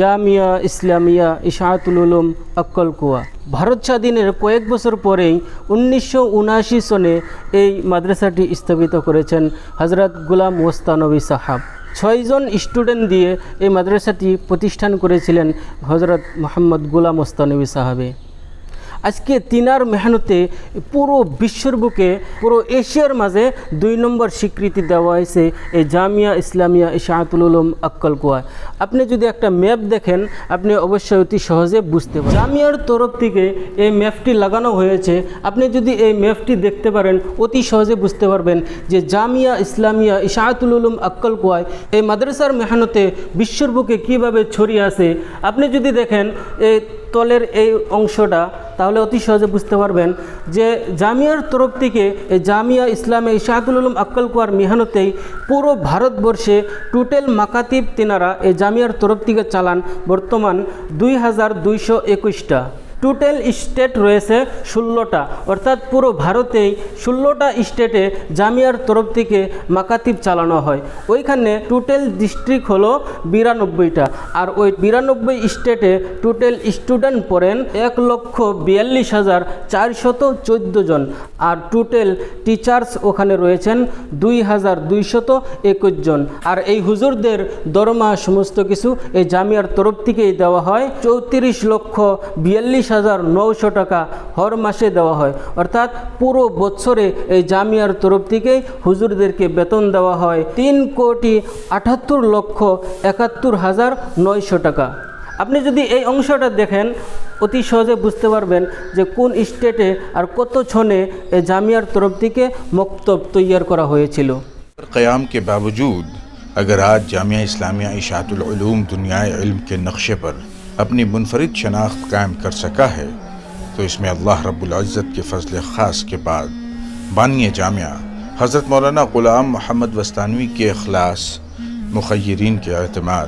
জামিয়া, ইসলামিয়া, ইশাহাতুল উলুম আক্কলকুয়া ভারত স্বাধীনের কয়েক বছর পরেই উনিশশো উনআশি সনে এই মাদ্রাসাটি স্থাপিত করেছেন হজরত গুলাম ওস্তানবী সাহাব। ছয়জন স্টুডেন্ট দিয়ে এই মাদ্রাসাটি প্রতিষ্ঠান করেছিলেন হজরত মোহাম্মদ গুলাম ওস্তানবী সাহাবে। আজকে তিনার মেহনতে পুরো বিশ্বর বুকে, পুরো এশিয়ার মাঝে দুই নম্বর স্বীকৃতি দেওয়া হয়েছে এই জামিয়া ইসলামিয়া ইশাআতুল উলুম আক্কল কুয়া। আপনি যদি একটা ম্যাপ দেখেন, আপনি অবশ্যই অতি সহজে বুঝতে পারেন জামিয়ার তরফ থেকে এই ম্যাপটি লাগানো হয়েছে। আপনি যদি এই ম্যাপটি দেখতে পারেন, অতি সহজে বুঝতে পারবেন যে জামিয়া ইসলামিয়া ইশাআতুল উলুম আক্কল কুয়ায় এই মাদ্রাসার মেহনতে বিশ্বর বুকে কীভাবে ছড়িয়ে আছে। আপনি যদি দেখেন, এই তলের এই অংশটা তাহলে অতি সহজে বুঝতে পারবেন যে জামিয়ার তরফ থেকে এই জামিয়া ইসলামে ইশাহাতুল উলুম আক্কল কুয়ার মেহনতেই পুরো ভারতবর্ষে টোটাল মাকাতিব তিনারা এই জামিয়ার তরফ থেকে চালান বর্তমান দুই হাজার দুইশো একুশটা। টোটাল স্টেট রয়েছে ষোলোটা। অর্থাৎ পুরো ভারতেই ষোলোটা স্টেটে জামিয়ার তরফ থেকে মাকাতিব চালানো হয়। ওইখানে টোটাল ডিস্ট্রিক্ট হলো বিরানব্বইটা। আর ওই বিরানব্বই স্টেটে টোটাল স্টুডেন্ট পড়েন এক লক্ষ বিয়াল্লিশ হাজার চারশত চোদ্দ জন। আর টোটাল টিচার্স ওখানে রয়েছেন দুই হাজার দুইশত একুশ জন। আর এই হুজুরদের দরমা সমস্ত কিছু এই জামিয়ার তরফ থেকেই দেওয়া হয়। চৌত্রিশ লক্ষ বিয়াল্লিশ হাজার নশো টাকা হর মাসে দেওয়া হয় অর্থাৎ পুরো বছরে এই জামিয়ার তরফ থেকেই হুজুরদেরকে বেতন দেওয়া হয় তিন কোটি আটাত্তর লক্ষ একাত্তর হাজার নয়শো টাকা আপনি যদি এই অংশটা দেখেন অতি সহজে বুঝতে পারবেন যে কোন স্টেটে আর কত ছনে এই জামিয়ার তরফ থেকে মক্তব তৈয়ার করা হয়েছিল क़याम के बावजूद अगर आज जामिया इस्लामिया इशातुलूम दुनिया इल्म के नक्शे पर اپنی منفرد شناخت قائم کر سکا ہے، تو اس میں اللہ رب العزت کے فضل خاص کے بعد، بانی جامعہ حضرت مولانا غلام محمد وستانوی کے اخلاص، مخیرین کے اعتماد۔